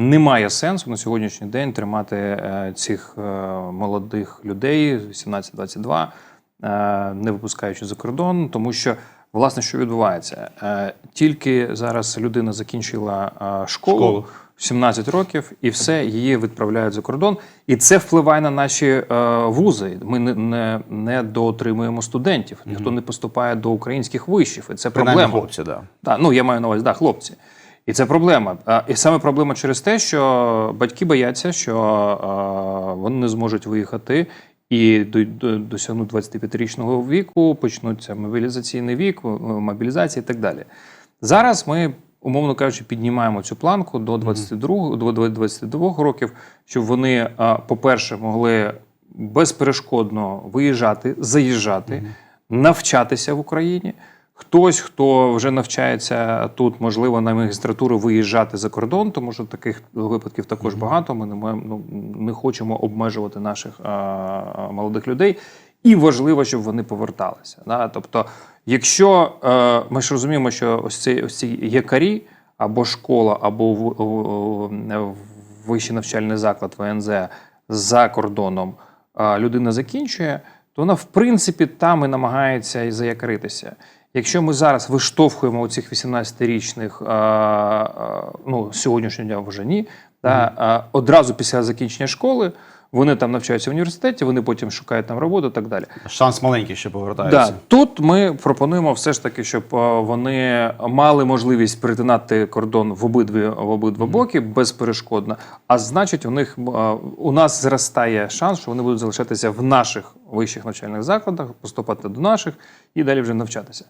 Немає сенсу на сьогоднішній день тримати е, цих е, молодих людей 18-22, е, не випускаючи за кордон, тому що власне що відбувається? Тільки зараз людина закінчила школу, Школу. 17 років, і все її відправляють за кордон. І це впливає на наші вузи. Ми не, не, не доотримуємо студентів, ніхто не поступає до українських вишів. І це Принаймні проблема. хлопці, да. Так, ну я маю на увазі, да, хлопці. І це проблема. І саме проблема через те, що батьки бояться, що вони не зможуть виїхати і до- до- досягнуть 25-річного віку, почнуться мобілізаційний вік, м- мобілізація і так далі. Зараз ми, умовно кажучи, піднімаємо цю планку до 22, до 22 років, щоб вони, по-перше, могли безперешкодно виїжджати, заїжджати, навчатися в Україні. Хтось, хто вже навчається тут, можливо, на магістратуру виїжджати за кордон, тому що таких випадків також багато. Ми не маємо, ну, не хочемо обмежувати наших а, а, молодих людей. І важливо, щоб вони поверталися. Да? Тобто, якщо е, ми ж розуміємо, що ось ці, ось ці якарі або школа, або в, в- в- вищий навчальний заклад ВНЗ за кордоном а, людина закінчує, то вона в принципі там і намагається і заякритися. Якщо ми зараз виштовхуємо цих 18-річних, а, а, ну сьогоднішнього дня вже ні, да, а, одразу після закінчення школи вони там навчаються в університеті, вони потім шукають там роботу і так далі. Шанс маленький, що повертаються. Да, тут ми пропонуємо все ж таки, щоб е, вони мали можливість перетинати кордон в обидві в обидва боки безперешкодно. А значить, у них е, у нас зростає шанс, що вони будуть залишатися в наших вищих навчальних закладах, поступати до наших і далі вже навчатися.